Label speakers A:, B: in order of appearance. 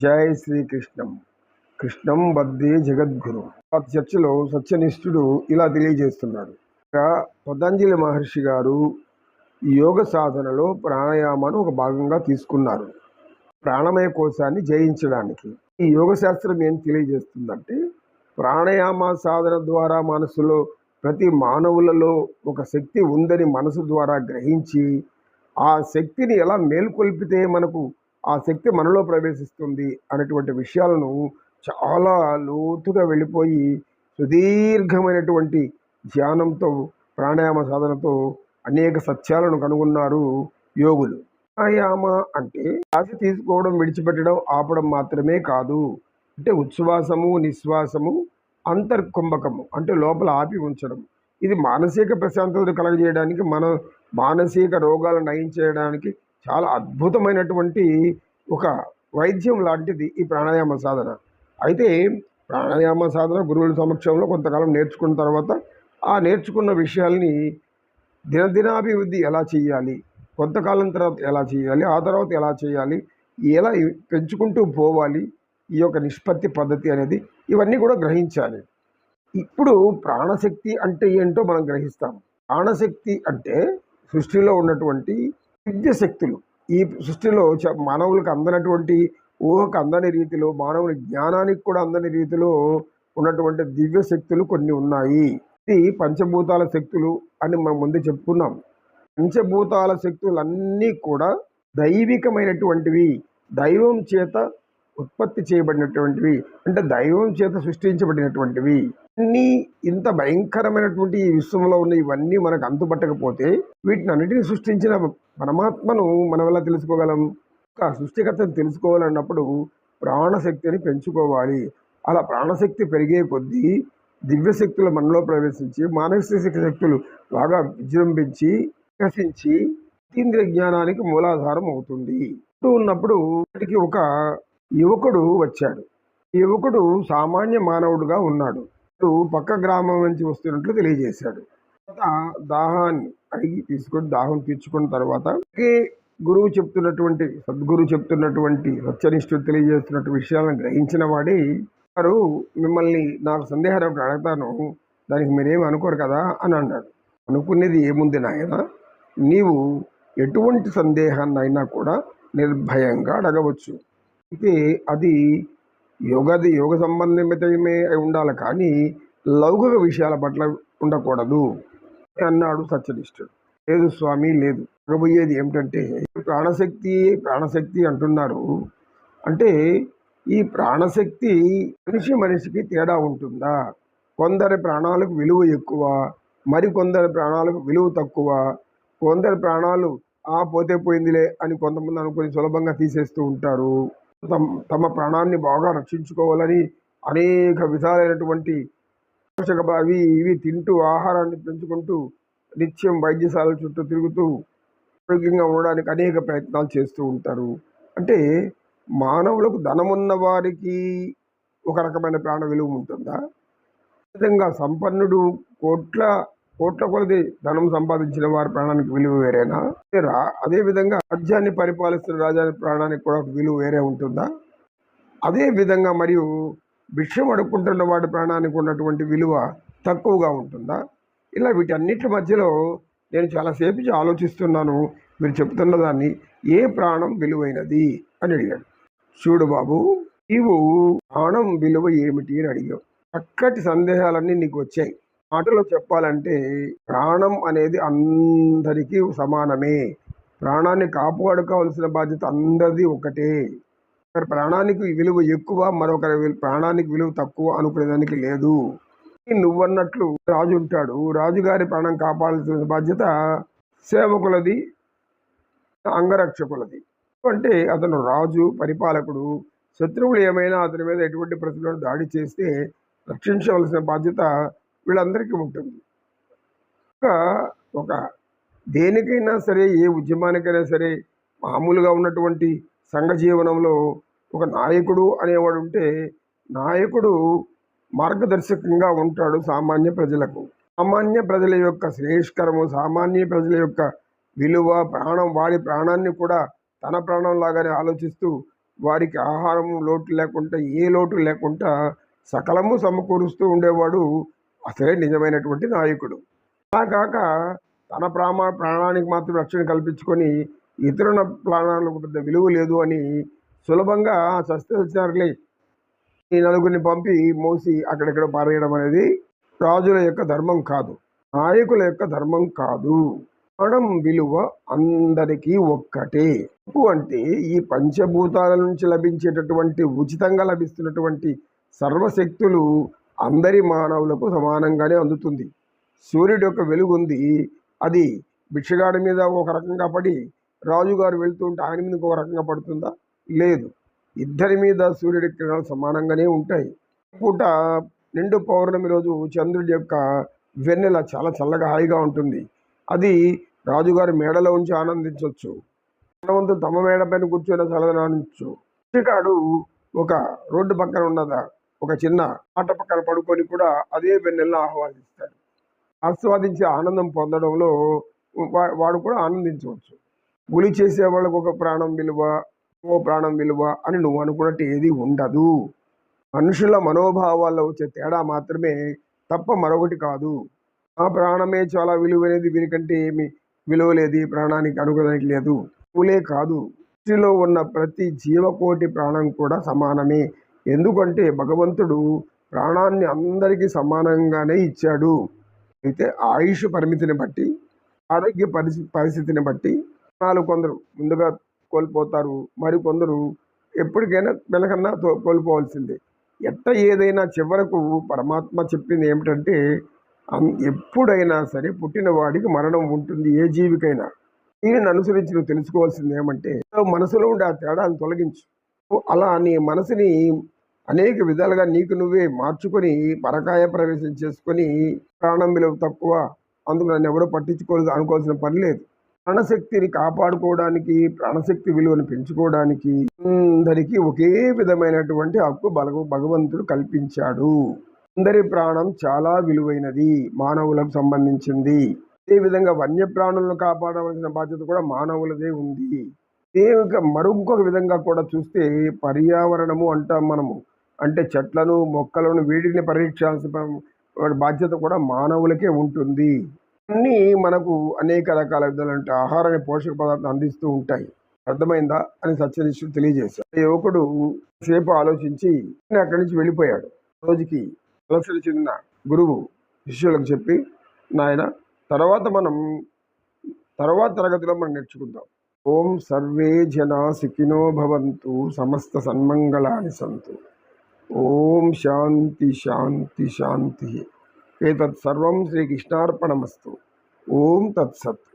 A: జై శ్రీకృష్ణం. కృష్ణం బద్దే జగద్గురు. ఆ చర్చలో సత్యనిష్ఠుడు ఇలా తెలియజేస్తున్నాడు. ఇక పతంజలి మహర్షి గారు ఈ యోగ సాధనలో ప్రాణాయామాన్ని ఒక భాగంగా తీసుకున్నారు. ప్రాణమయ కోశాన్ని జయించడానికి. ఈ యోగ శాస్త్రం ఏం తెలియజేస్తుందంటే ప్రాణాయామ సాధన ద్వారా మనసులో ప్రతి మానవులలో ఒక శక్తి ఉందని మనసు ద్వారా గ్రహించి ఆ శక్తిని ఎలా మేల్కొల్పితే మనకు ఆ శక్తి మనలో ప్రవేశిస్తుంది అనేటువంటి విషయాలను చాలా లోతుగా వెళ్ళిపోయి సుదీర్ఘమైనటువంటి ధ్యానంతో ప్రాణాయామ సాధనతో అనేక సత్యాలను కనుగొన్నారు యోగులు. ప్రాణాయామ అంటే శ్వాస తీసుకోవడం విడిచిపెట్టడం ఆపడం మాత్రమే కాదు. అంటే ఉచ్ఛ్వాసము నిశ్వాసము అంతర్కుంభకము అంటే లోపల ఆపి ఉంచడం. ఇది మానసిక ప్రశాంతతను కలగజేయడానికి మన మానసిక రోగాలను నయం చేయడానికి చాలా అద్భుతమైనటువంటి ఒక వైద్యం లాంటిది ఈ ప్రాణాయామ సాధన. అయితే ప్రాణాయామ సాధన గురువుల సమక్షంలో కొంతకాలం నేర్చుకున్న తర్వాత ఆ నేర్చుకున్న విషయాల్ని దినదినాభివృద్ధి ఎలా చేయాలి కొంతకాలం తర్వాత ఎలా చేయాలి ఆ తర్వాత ఎలా చేయాలి ఎలా పెంచుకుంటూ పోవాలి ఈ యొక్క నిష్పత్తి పద్ధతి అనేది ఇవన్నీ కూడా గ్రహించాలి. ఇప్పుడు ప్రాణశక్తి అంటే ఏంటో మనం గ్రహిస్తాం ప్రాణశక్తి అంటే సృష్టిలో ఉన్నటువంటి దివ్య శక్తులు ఈ సృష్టిలో మానవులకు అందనటువంటి ఊహకు అందని రీతిలో మానవుని జ్ఞానానికి కూడా అందని రీతిలో ఉన్నటువంటి దివ్య శక్తులు కొన్ని ఉన్నాయి. ఇది పంచభూతాల శక్తులు అని మనం ముందు చెప్పుకున్నాం. పంచభూతాల శక్తులన్నీ కూడా దైవికమైనటువంటివి. దైవం చేత ఉత్పత్తి చేయబడినటువంటివి. అంటే దైవం చేత సృష్టించబడినటువంటివి. అన్నీ ఇంత భయంకరమైనటువంటి ఈ విశ్వంలో ఉన్న ఇవన్నీ మనకు అంతుపట్టకపోతే వీటిని అన్నిటిని సృష్టించిన పరమాత్మను మనం ఎలా తెలుసుకోగలం? ఒక సృష్టికర్తను తెలుసుకోవాలన్నప్పుడు ప్రాణశక్తిని పెంచుకోవాలి. అలా ప్రాణశక్తి పెరిగే కొద్దీ దివ్యశక్తులు మనలో ప్రవేశించి మానసిక శక్తులు బాగా విజృంభించి వికసించి ఇంద్రియ జ్ఞానానికి మూలాధారం అవుతుంది. అంటూ ఉన్నప్పుడు వాటికి ఒక యువకుడు వచ్చాడు. యువకుడు సామాన్య మానవుడుగా ఉన్నాడు. పక్క గ్రామం నుంచి వస్తున్నట్లు తెలియజేశాడు. తర్వాత దాహాన్ని అడిగి తీసుకొని దాహం తీర్చుకున్న తర్వాత గురువు చెప్తున్నటువంటి సద్గురు చెప్తున్నటువంటి సత్యనిష్ఠుడు తెలియజేస్తున్నట్టు విషయాలను గ్రహించిన వాడి వారు మిమ్మల్ని నాకు సందేహాలు ఒకటి అడుగుతాను దానికి మీరేం అనుకోరు కదా అని అన్నాడు. అనుకునేది ఏముంది నాయన? నీవు ఎటువంటి సందేహాన్నైనా కూడా నిర్భయంగా అడగవచ్చు. అయితే అది యోగది యోగ సంబంధితమే అయి ఉండాలి కానీ లౌకిక విషయాల పట్ల ఉండకూడదు అన్నాడు సత్యనిష్ఠుడు. లేదు స్వామి లేదు. అడగబోయేది ఏమిటంటే ప్రాణశక్తి ప్రాణశక్తి అంటున్నారు. అంటే ఈ ప్రాణశక్తి మనిషి మనిషికి తేడా ఉంటుందా? కొందరి ప్రాణాలకు విలువ ఎక్కువ మరికొందరి ప్రాణాలకు విలువ తక్కువ. కొందరి ప్రాణాలు ఆ పోతే పోయిందిలే అని కొంతమంది అనుకుని సులభంగా తీసేస్తూ ఉంటారు. తమ తమ ప్రాణాన్ని బాగా రక్షించుకోవాలని అనేక విధాలైనటువంటి పోషక అవి ఇవి తింటూ ఆహారాన్ని పెంచుకుంటూ నిత్యం వైద్యశాల చుట్టూ తిరుగుతూ ఆరోగ్యంగా ఉండడానికి అనేక ప్రయత్నాలు చేస్తూ ఉంటారు. అంటే మానవులకు ధనమున్న వారికి ఒక రకమైన ప్రాణ విలువ ఉంటుందా? విధంగా సంపన్నుడు కోట్ల కోట్ల కొలది ధనం సంపాదించిన వారి ప్రాణానికి విలువ వేరేనా? అదే రా- అదే విధంగా రాజ్యాన్ని పరిపాలిస్తున్న రాజాని ప్రాణానికి కూడా ఒక విలువ వేరే ఉంటుందా? అదే విధంగా మరియు భిక్షం అడుక్కుంటున్న వాడి ప్రాణానికి ఉన్నటువంటి విలువ తక్కువగా ఉంటుందా? ఇలా వీటన్నిటి మధ్యలో నేను చాలాసేపు ఆలోచిస్తున్నాను. మీరు చెప్తున్న దాన్ని ఏ ప్రాణం విలువైనది అని అడిగాడు. చూడు బాబు నీవు ప్రాణం విలువ ఏమిటి అని అడిగావు. చక్కటి సందేహాలన్నీ నీకు వచ్చాయి. మాటలో చెప్పాలంటే ప్రాణం అనేది అందరికీ సమానమే. ప్రాణాన్ని కాపాడుకోవాల్సిన బాధ్యత అందరిది ఒకటే. ఒకరి ప్రాణానికి విలువ ఎక్కువ మరొకరి ప్రాణానికి విలువ తక్కువ అనుకునేదానికి లేదు. నువ్వన్నట్లు రాజు ఉంటాడు. రాజుగారి ప్రాణం కాపాడాల్సిన బాధ్యత సేవకులది అంగరక్షకులది. అంటే అతను రాజు పరిపాలకుడు. శత్రువులు ఏమైనా అతని మీద ఎటువంటి ప్రతిలో దాడి చేస్తే రక్షించవలసిన బాధ్యత వీళ్ళందరికీ ఉంటుంది. ఒక దేనికైనా సరే ఏ ఉద్యమానికైనా సరే మామూలుగా ఉన్నటువంటి సంఘ జీవనంలో ఒక నాయకుడు అనేవాడు ఉంటే నాయకుడు మార్గదర్శకంగా ఉంటాడు సామాన్య ప్రజలకు. సామాన్య ప్రజల యొక్క శ్రేయస్కరము సామాన్య ప్రజల యొక్క విలువ ప్రాణం వాడి ప్రాణాన్ని కూడా తన ప్రాణం లాగానే ఆలోచిస్తూ వారికి ఆహారం లోటు లేకుండా ఏ లోటు లేకుండా సకలము సమకూరుస్తూ ఉండేవాడు అసలే నిజమైనటువంటి నాయకుడు. అలా కాక తన ప్రామా ప్రాణానికి మాత్రం రక్షణ కల్పించుకొని ఇతరుల ప్రాణాలకు పెద్ద విలువ లేదు అని సులభంగా సస్తే వచ్చినారులే ఈ నలుగురిని పంపి మోసి అక్కడెక్కడ పారేయడం అనేది రాజుల యొక్క ధర్మం కాదు. నాయకుల యొక్క ధర్మం కాదు. మనం విలువ అందరికీ ఒక్కటే. అంటే ఈ పంచభూతాల నుంచి లభించేటటువంటి ఉచితంగా లభిస్తున్నటువంటి సర్వశక్తులు అందరి మానవులకు సమానంగానే అందుతుంది. సూర్యుడి యొక్క వెలుగు ఉంది అది భిక్షగాడి మీద ఒక రకంగా పడి రాజుగారు వెళ్తుంటే ఆయన మీద ఒక రకంగా పడుతుందా? లేదు. ఇద్దరి మీద సూర్యుడి కిరణాలు సమానంగానే ఉంటాయి. పూట నిండు పౌర్ణమి రోజు చంద్రుడి యొక్క వెన్నెల చాలా చల్లగా హాయిగా ఉంటుంది. అది రాజుగారి మేడలో ఉంచి ఆనందించవచ్చు ధనవంతులు తమ మేడ పైన కూర్చొని చల్లదని ఆనందించు ఒక రోడ్డు పక్కన ఉన్నదా? ఒక చిన్న ఆట పక్కన పడుకొని కూడా అదే వెన్నెల్లో ఆహ్వానిస్తాడు. ఆస్వాదించి ఆనందం పొందడంలో వా- వాడు కూడా ఆనందించవచ్చు. గులి చేసే వాళ్ళకు ఒక ప్రాణం విలువ ఓ ప్రాణం విలువ అని నువ్వు అనుకున్నట్టు ఏది ఉండదు. మనుషుల మనోభావాల్లో వచ్చే తేడా మాత్రమే తప్ప మరొకటి కాదు. ఆ ప్రాణమే చాలా విలువైనది వీరికంటే ఏమి విలువ లేదు ప్రాణానికి అనుకోదానికి లేదు. పూలే కాదు. సృష్టిలో ఉన్న ప్రతి జీవకోటి ప్రాణం కూడా సమానమే. ఎందుకంటే భగవంతుడు ప్రాణాన్ని అందరికీ సమానంగానే ఇచ్చాడు. అయితే ఆయుష్ పరిమితిని బట్టి ఆరోగ్య పరిస్థితి పరిస్థితిని బట్టి ప్రాణాలు కొందరు ముందుగా కోల్పోతారు. మరి కొందరు ఎప్పటికైనా వెనకన్నా తో- కోల్పోవాల్సిందే. ఎట్ట ఏదైనా చివరకు పరమాత్మ చెప్పింది ఏమిటంటే అం- ఎప్పుడైనా సరే పుట్టిన వాడికి మరణం ఉంటుంది ఏ జీవికైనా. దీనిని అనుసరించి నువ్వు తెలుసుకోవాల్సింది ఏమంటే మనసులో ఉండే ఆ తేడాను తొలగించు. అలా నీ మనసుని అనేక విధాలుగా నీకు నువ్వే మార్చుకొని పరకాయ ప్రవేశం చేసుకొని ప్రాణం విలువ తక్కువ అందుకు నన్ను ఎవరో పట్టించుకోలేదు అనుకోవాల్సిన పని లేదు. ప్రాణశక్తిని కాపాడుకోవడానికి ప్రాణశక్తి విలువను పెంచుకోవడానికి అందరికీ ఒకే విధమైనటువంటి హక్కు బలగ భగవంతుడు కల్పించాడు. అందరి ప్రాణం చాలా విలువైనది మానవులకు సంబంధించింది. అదేవిధంగా వన్యప్రాణులను కాపాడవలసిన బాధ్యత కూడా మానవులదే ఉంది. ఇదే విధంగా మరొక విధంగా కూడా చూస్తే పర్యావరణము అంటాం మనము అంటే చెట్లను మొక్కలను వీటిని పరీక్షాల్సిన బాధ్యత కూడా మానవులకే ఉంటుంది. అన్నీ మనకు అనేక రకాల విధాలంటే ఆహారాన్ని పోషక పదార్థాలు అందిస్తూ ఉంటాయి. అర్థమైందా? అని సత్యనిష్ఠుడు తెలియజేశాడు ఆ యువకుడు సేపు ఆలోచించి అక్కడి నుంచి వెళ్ళిపోయాడు. రోజుకి అలసలు చెందిన గురువు శిష్యులకు చెప్పి నాయన తర్వాత మనం తర్వాత తరగతిలో మనం నేర్చుకుందాం. ओम सर्वे जना सुखिनो भवन्तु, समस्त सन्मंगलानि सन्तु। ओम शांति शांति शांति। एतत् सर्वं श्री कृष्णार्पणमस्तु ओम तत्सत्।